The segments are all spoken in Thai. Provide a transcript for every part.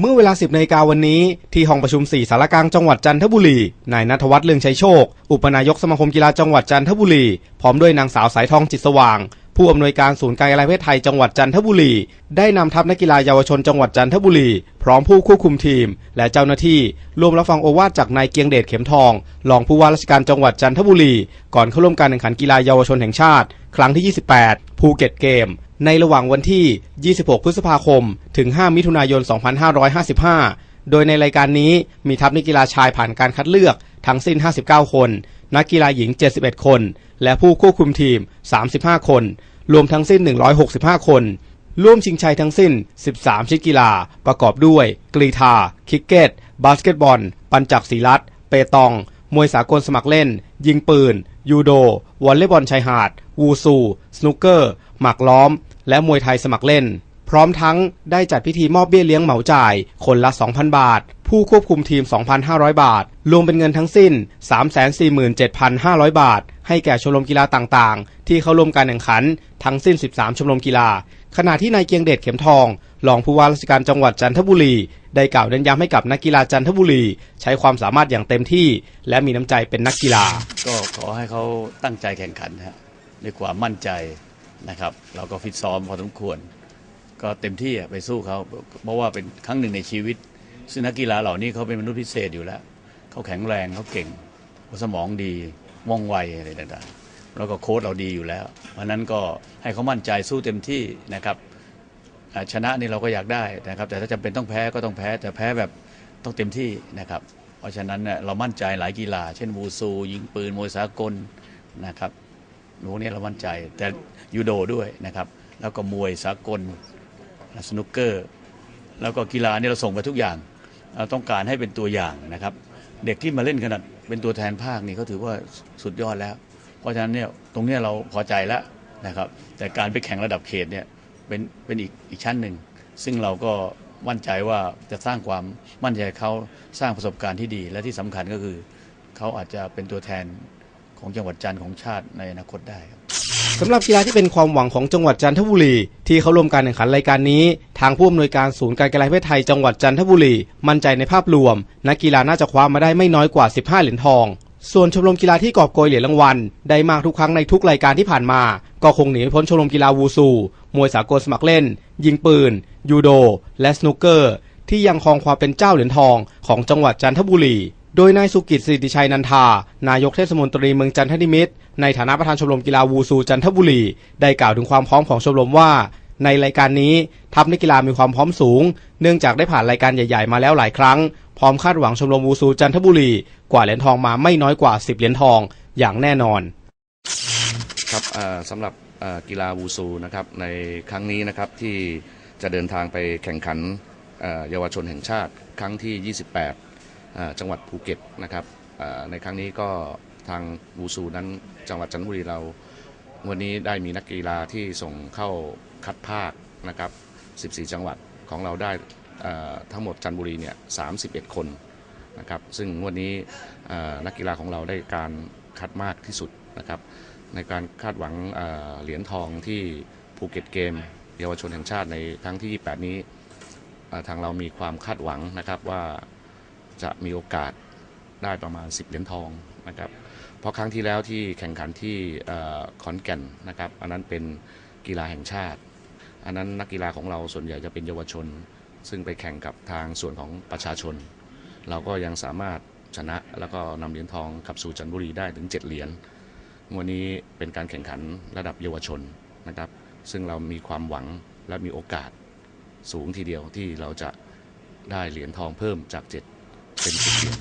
เมื่อเวลา 10นาฬิกาวันนี้ ที่ห้องประชุม 4 สารกลางจังหวัดจันทบุรี นายนัทวัฒน์เลืองชัยโชค อุปนายกสมาคมกีฬาจังหวัดจันทบุรี พร้อมด้วยนางสาวสายทองจิตสว่าง ผู้อำนวยการศูนย์การกีฬาเภทไทยจังหวัดจันทบุรี ได้นำทัพนักกีฬาเยาวชนจังหวัดจันทบุรี พร้อมผู้ควบคุมทีม และเจ้าหน้าที่ร่วมรับฟังโอวาทจากนายเกียงเดชเข็มทองรองผู้ว่าราชการจังหวัดจันทบุรี ก่อนเข้าร่วมการแข่งขันกีฬาเยาวชนแห่งชาติ ครั้งที่ 28 ภูเก็ตเกม ในระหว่างวันที่ 26 พฤษภาคม ถึง 5 มิถุนายน 2555 โดยในรายการนี้มีทัพนักกีฬาชายผ่านการคัดเลือกทั้งสิ้น 59 คน นักกีฬาหญิง 71 คน และผู้ควบคุมทีม 35 คน รวมทั้งสิ้น 165 คน ร่วมชิงชัยทั้งสิ้น 13 ชนิดกีฬา ประกอบด้วย กรีธาคริกเก็ต บาสเกตบอล ปัญจักศีรัตเปตอง มวยสากลสมัครเล่น ยิงปืน ยูโด วอลเลย์บอลชายหาด วูซู สนุกเกอร์ หมากล้อม และมวยไทยสมัครเล่น พร้อมทั้งได้จัดพิธีมอบเบี้ยเลี้ยงเหมาจ่าย คนละ 2,000 บาท ผู้ควบคุมทีม 2,500 บาท รวมเป็นเงินทั้งสิ้น 347,500 บาท ให้แก่ชมรมกีฬาต่างๆ ที่เข้าร่วมการแข่งขันทั้งสิ้น 13 ชมรมกีฬา ขณะที่นายเกียงเดชเข็มทองรองผู้ว่าราชการจังหวัดจันทบุรี ได้กล่าวเน้นย้ำให้กับนักกีฬาจันทบุรี ใช้ความสามารถอย่างเต็มที่ และมีน้ำใจเป็นนักกีฬา ก็ขอให้เขาตั้งใจแข่งขันนะฮะด้วยความมั่นใจ นะครับ เราก็ฟิตซ้อมพอสมควร ก็เต็มที่ไปสู้เขาเพราะว่าเป็นครั้งหนึ่งในชีวิต ซึ่งนักกีฬาเหล่านี้เขาเป็นมนุษย์พิเศษอยู่แล้วเขาแข็งแรงเขาเก่งสมองดีว่องไวอะไรต่างๆ แล้วก็โค้ชเราดีอยู่แล้วเพราะนั้นก็ให้เขามั่นใจสู้เต็มที่นะครับชนะนี่เราก็อยากได้นะครับ แต่ถ้าจำเป็นต้องแพ้ก็ต้องแพ้แต่แพ้แบบต้องเต็มที่นะครับ เพราะฉะนั้นเนี่ยเรามั่นใจหลายกีฬา เช่นวูซู ยิงปืนมวยสากลนะครับ พวกนี้เรามั่นใจ แต่ยูโดด้วยนะครับ แล้วก็มวยสากลสนุกเกอร์ แล้วก็กีฬาเนี่ยเราส่งไปทุกอย่าง เราต้องการให้เป็นตัวอย่างนะครับ เด็กที่มาเล่นขนาดเป็นตัวแทนภาคนี่เขาถือว่าสุดยอดแล้ว เพราะฉะนั้นเนี่ยตรงนี้เราพอใจแล้วนะครับ แต่การไปแข่งระดับเขตเนี่ยเป็นเป็นอีกอีกชั้นหนึ่ง ซึ่งเราก็มั่นใจว่าจะสร้างความมั่นใจเขาสร้างประสบการณ์ที่ดี และที่สำคัญก็คือเขาอาจจะเป็นตัวแทน ของจังหวัดจันทร์ของชาติในอนาคตได้ครับสำหรับกีฬาที่เป็นความหวังของจังหวัดจันทบุรี ที่เขาร่วมการแข่งขันรายการนี้ ทางผู้อำนวยการศูนย์การกีฬาแห่งประเทศไทยจังหวัดจันทบุรี มั่นใจในภาพรวม นักกีฬาน่าจะคว้ามาได้ไม่น้อยกว่า 15 เหรียญทอง ส่วนชมรมกีฬาที่กอบโกยเหรียญรางวัลได้มากทุกครั้งในทุกรายการที่ผ่านมา ก็คงหนีไม่พ้นชมรมกีฬาวูซู มวยสากลสมัครเล่น ยิงปืน ยูโด และสนุกเกอร์ ที่ยังครองความเป็นเจ้าเหรียญทองของจังหวัดจันทบุรี โดยนายสุกิจสิริชัยนันทา นายกเทศมนตรีเมืองจันทนิมิตร ในฐานะประธานชมรมกีฬาวูซูจันทบุรี ได้กล่าวถึงความพร้อมของชมรมว่า ในรายการนี้ทัพนักกีฬามีความพร้อมสูง เนื่องจากได้ผ่านรายการใหญ่ๆมาแล้วหลายครั้ง พร้อมคาดหวังชมรมวูซูจันทบุรี กว่าเหรียญทองมาไม่น้อยกว่า 10 เหรียญทองอย่างแน่นอน ครับสำหรับกีฬาวูซูนะครับในครั้งนี้นะครับที่จะเดินทางไปแข่งขันเยาวชนแห่งชาติครั้งที่ 28 จังหวัดภูเก็ตนะครับในครั้งนี้ก็ทางวูซูนั้นจังหวัดจันทบุรีเรา วันนี้ได้มีนักกีฬาที่ส่งเข้าคัดภาคนะครับ 14 จังหวัดของเราได้ทั้งหมดจันทบุรีเนี่ย 31 คนนะครับ ซึ่งวันนี้นักกีฬาของเราได้การคัดมากที่สุดนะครับ ในการคาดหวังเหรียญทองที่ภูเก็ตเกม เยาวชนแห่งชาติในครั้งที่ 28 นี้ทางเรามีความคาดหวังนะครับว่า จะมีโอกาสได้ประมาณ 10 เหรียญทองนะครับเพราะครั้งที่แล้วที่แข่งขันที่ขอนแก่นนะครับ อันนั้นเป็นกีฬาแห่งชาติ อันนั้นนักกีฬาของเราส่วนใหญ่จะเป็นเยาวชน ซึ่งไปแข่งกับทางส่วนของประชาชน เราก็ยังสามารถชนะแล้วก็นำเหรียญทองกลับสู่จันทบุรีได้ถึง 7 เหรียญวันนี้เป็นการแข่งขันระดับเยาวชนนะครับ ซึ่งเรามีความหวังและมีโอกาสสูงทีเดียวที่เราจะได้เหรียญทองเพิ่มจาก 7 เป็น10เหรียญ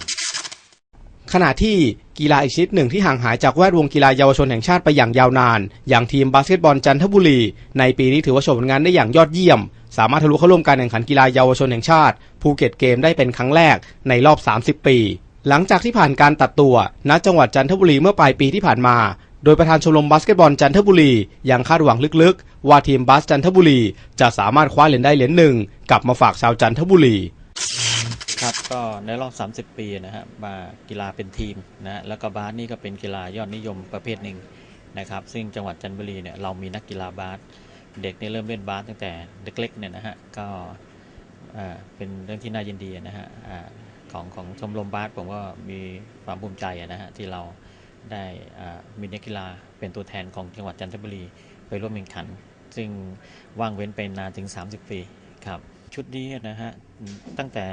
ขณะที่กีฬาอีกชนิดหนึ่งที่ห่างหายจากแวดวงกีฬาเยาวชนแห่งชาติไปอย่างยาวนาน อย่างทีมบาสเกตบอลจันทบุรี ในปีนี้ถือว่าโชว์ผลงานได้อย่างยอดเยี่ยม สามารถทะลุเข้าร่วมการแข่งขันกีฬาเยาวชนแห่งชาติ ภูเก็ตเกมได้เป็นครั้งแรกในรอบ 30 ปี หลังจากที่ผ่านการตัดตัว ณจังหวัดจันทบุรีเมื่อปลายปีที่ผ่านมา โดยประธานชมรมบาสเกตบอลจันทบุรียังคาดหวังลึกๆ ว่าทีมบาสจันทบุรี จะสามารถคว้าเหรียญได้เหรียญหนึ่งกลับมาฝากชาวจันทบุรี ครับก็ในรอบ 30 ปีนะฮะมากีฬาเป็นทีมนะแล้วก็บาสนี่ก็เป็นกีฬายอดนิยมประเภทหนึ่งนะครับซึ่งจังหวัดจันทบุรีเนี่ยเรามีนักกีฬาบาสเด็กเนี่ยเริ่มเล่นบาสตั้งแต่เล็กๆเนี่ยนะฮะก็อ่าเป็นเรื่องที่น่ายินดีนะฮะอ่าของของชมรมบาสผมก็มีความภูมิใจนะฮะที่เราได้อ่ามีนักกีฬาเป็นตัวแทนของจังหวัดจันทบุรีไปร่วมแข่งขัน ซึ่งว่างเว้นไปนานถึง 30 ปีครับชุดนี้นะฮะ ตั้งแต่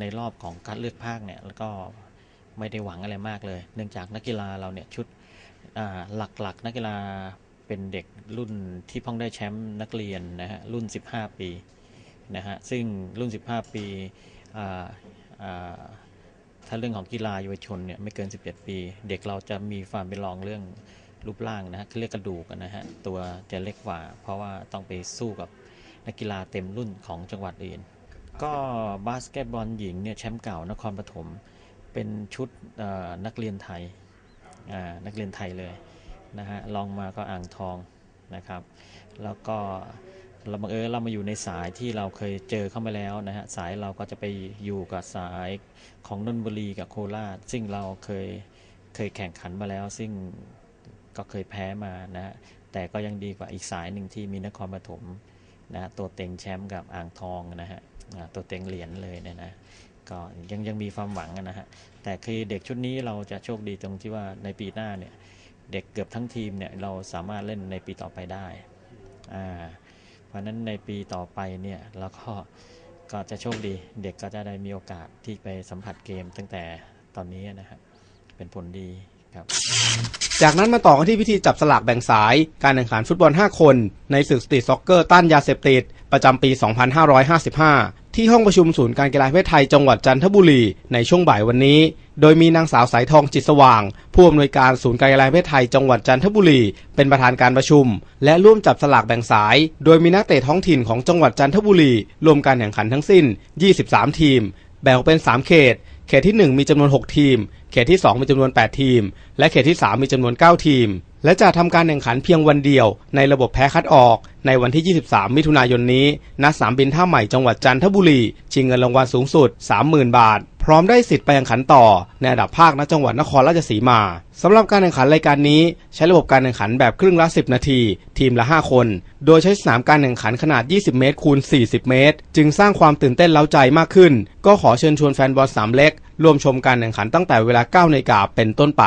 ในรอบของการเลือกภาคเนี่ยแล้วก็ไม่ได้หวังอะไรมากเลย เนื่องจากนักกีฬาเราเนี่ยชุดหลักๆ นักกีฬาเป็นเด็กรุ่นที่พิ่งได้แชมป์นักเรียนนะฮะรุ่น 15 ปีนะฮะซึ่งรุ่น 15 ปีอ่าอ่าถ้าเรื่องของกีฬาเยาวชนเนี่ยไม่เกิน 17 ปี เด็กเราจะมีความเป็นรองเรื่องรูปร่างนะฮะคือเรียกกระดูกนะฮะตัวจะเล็กกว่า เพราะว่าต้องไปสู้กับนักกีฬาเต็มรุ่นของจังหวัดอื่น ก็บาสเกตบอลหญิงเนี่ยแชมป์เก่านครปฐมเป็นชุดนักเรียนไทยนักเรียนไทยเลยนะฮะลองมาก็อ่างทองนะครับ แล้วก็เราบังเอิญเรามาอยู่ในสายที่เราเคยเจอเข้ามาแล้วนะฮะสายเราก็จะไปอยู่กับสายของนนบุรีกับโคราช ซึ่งเราเคยเคยแข่งขันมาแล้ว ซึ่งก็เคยแพ้มานะฮะแต่ก็ยังดีกว่าอีกสายหนึ่งที่มีนครปฐมนะฮะตัวเต็งแชมป์กับอ่างทองนะฮะ ตัวเต็งเหรียญเลยเนี่ยนะก็ยังยังมีความหวังนะฮะแต่คือเด็กชุดนี้เราจะโชคดีตรงที่ว่าในปีหน้าเนี่ยเด็กเกือบทั้งทีมเนี่ยเราสามารถเล่นในปีต่อไปได้อ่าเพราะนั้นในปีต่อไปเนี่ยเราก็ก็จะโชคดีเด็กก็จะได้มีโอกาสที่ไปสัมผัสเกมตั้งแต่ตอนนี้นะฮะเป็นผลดีครับ จากนั้นมาต่อกันที่พิธีจับสลากแบ่งสาย การแข่งขันฟุตบอล 5 คน ในศึกสตรีทซ็อกเกอร์ต้านยาเสพติด ประจำปี 2555 ที่ห้องประชุมศูนย์การกีฬาเพศไทยจังหวัดจันทบุรีในช่วงบ่ายวันนี้ โดยมีนางสาวสายทองจิตสว่าง ผู้อำนวยการศูนย์การกีฬาเพศไทยจังหวัดจันทบุรี เป็นประธานการประชุม และร่วมจับสลากแบ่งสาย โดยมีนักเตะท้องถิ่นของจังหวัดจันทบุรีรวมการแข่งขันทั้งสิ้น 23 ทีม แบ่งเป็น 3 เขต เขตที่ 1 มีจำนวน 6 ทีม เขตที่ 2 มีจำนวน 8 ทีม และเขตที่ 3 มีจำนวน 9 ทีม และจะทำการแข่งขันเพียงวันเดียว ในระบบแพ้คัดออก ในวันที่ 23 มิถุนายนนี้ณสนามบินท่าใหม่จังหวัดจันทบุรีชิงเงินรางวัลสูงสุด 30,000 บาท พร้อมได้สิทธิ์ไปแข่งขันต่อ ในระดับภาคณจังหวัดนครราชสีมาสำหรับการแข่งขันรายการนี้ ใช้ระบบการแข่งขันแบบครึ่งละ 10 นาที ทีมละ 5 คน โดยใช้สนามการแข่งขันขนาด 20 เมตรคูณ 40 เมตร จึงสร้างความตื่นเต้นเล้าใจมากขึ้น ก็ขอเชิญชวนแฟนบอลสามเล็กร่วมชมการแข่งขันตั้งแต่เวลา9นาฬิกาเป็นต้นไป